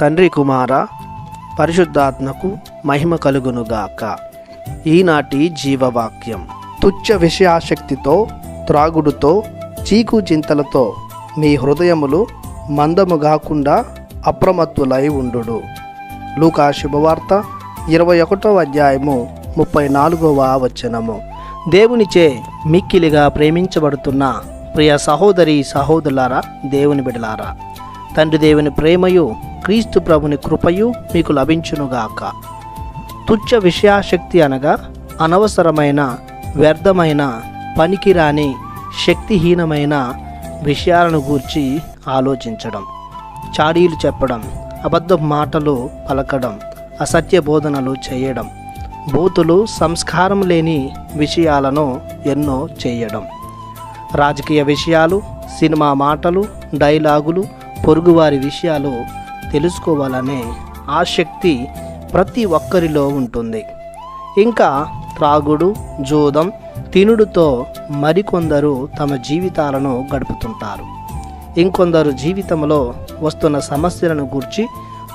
తండ్రి కుమార పరిశుద్ధాత్మకు మహిమ కలుగునుగాక. ఈనాటి జీవవాక్యం. తుచ్చ విషయాశక్తితో త్రాగుడుతో చీకు చింతలతో మీ హృదయములు మందము కాకుండా అప్రమత్తులై ఉండు లూకా శుభవార్త ఇరవై ఒకటో అధ్యాయము ముప్పై నాలుగవ వచనము. దేవునిచే మిక్కిలిగా ప్రేమించబడుతున్న ప్రియ సహోదరి సహోదరులారా దేవుని బిడలారా తండ్రి దేవుని ప్రేమయు క్రీస్తు ప్రభుని కృపయు మీకు లభించునుగాక. తుచ్చ విషయాశక్తి అనగా అనవసరమైన వ్యర్థమైన పనికిరాని శక్తిహీనమైన విషయాలను గూర్చి ఆలోచించడం చాడీలు చెప్పడం అబద్ధ మాటలు పలకడం అసత్య బోధనలు చేయడం బూతులు సంస్కారం లేని విషయాలను ఎన్నో చేయడం. రాజకీయ విషయాలు సినిమా మాటలు డైలాగులు పొరుగువారి విషయాలు తెలుసుకోవాలనే ఆసక్తి ప్రతి ఒక్కరిలో ఉంటుంది. ఇంకా త్రాగుడు జూదం తినుడుతో మరికొందరు తమ జీవితాలను గడుపుతుంటారు. ఇంకొందరు జీవితంలో వస్తున్న సమస్యలను గూర్చి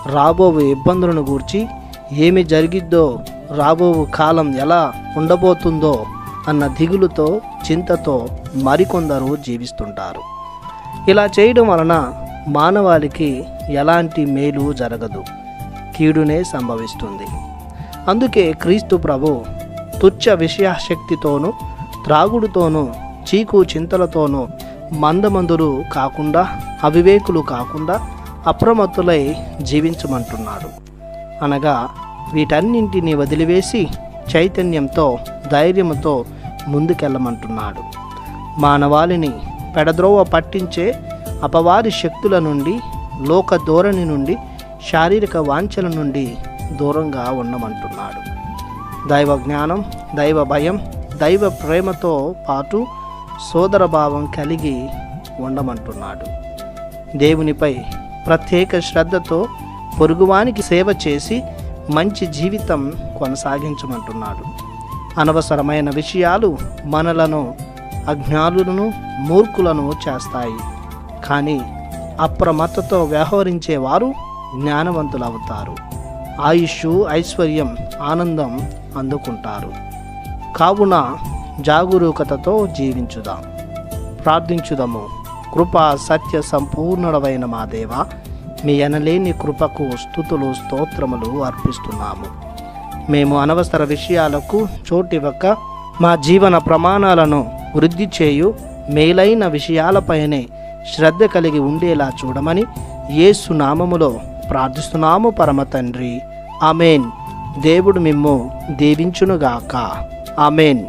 రాబో ఇబ్బందులను గూర్చి ఏమి జరిగిద్దో రాబో కాలం ఎలా ఉండబోతుందో అన్న దిగులుతో చింతతో మరికొందరు జీవిస్తుంటారు. ఇలా చేయడం వలన మానవాళికి ఎలాంటి మేలు జరగదు. కీడునే సంభవిస్తుంది. అందుకే క్రీస్తు ప్రభు తుచ్చ విషయాశక్తితోనూ త్రాగుడుతోనూ చీకు చింతలతోనూ మందమందులు కాకుండా అవివేకులు కాకుండా అప్రమత్తులై జీవించమంటున్నాడు. అనగా వీటన్నింటిని వదిలివేసి చైతన్యంతో ధైర్యంతో ముందుకెళ్ళమంటున్నాడు. మానవాళిని పెడద్రోవ పట్టించే అపవాది శక్తుల నుండి లోక ధోరణి నుండి శారీరక వాంఛల నుండి దూరంగా ఉండమంటున్నాడు దైవ జ్ఞానం దైవ భయం దైవ ప్రేమతో పాటు సోదరభావం కలిగి ఉండమంటున్నాడు. దేవునిపై ప్రత్యేక శ్రద్ధతో పొరుగువానికి సేవ చేసి మంచి జీవితం కొనసాగించమంటున్నాడు. అనవసరమైన విషయాలు మనలను అజ్ఞానులను మూర్ఖులను చేస్తాయి. కానీ అప్రమత్తతో వ్యవహరించేవారు జ్ఞానవంతులవుతారు. ఆయుష్ ఐశ్వర్యం ఆనందం అందుకుంటారు. కావున జాగరూకతతో జీవించుదాం. ప్రార్థించుదాము. కృప సత్య సంపూర్ణుడవైన మా దేవ మీ ఎనలేని కృపకు స్థుతులు స్తోత్రములు అర్పిస్తున్నాము. మేము అనవసర విషయాలకు చోటివ్వక మా జీవన ప్రమాణాలను వృద్ధి చేయు మేలైన విషయాలపైనే శ్రద్ధ కలిగి ఉండేలా చూడమని యేసు నామములో ప్రార్థిస్తున్నాము పరమ తండ్రి. ఆమెన్. దేవుడు మిమ్ము దీవించునుగాక. ఆమెన్.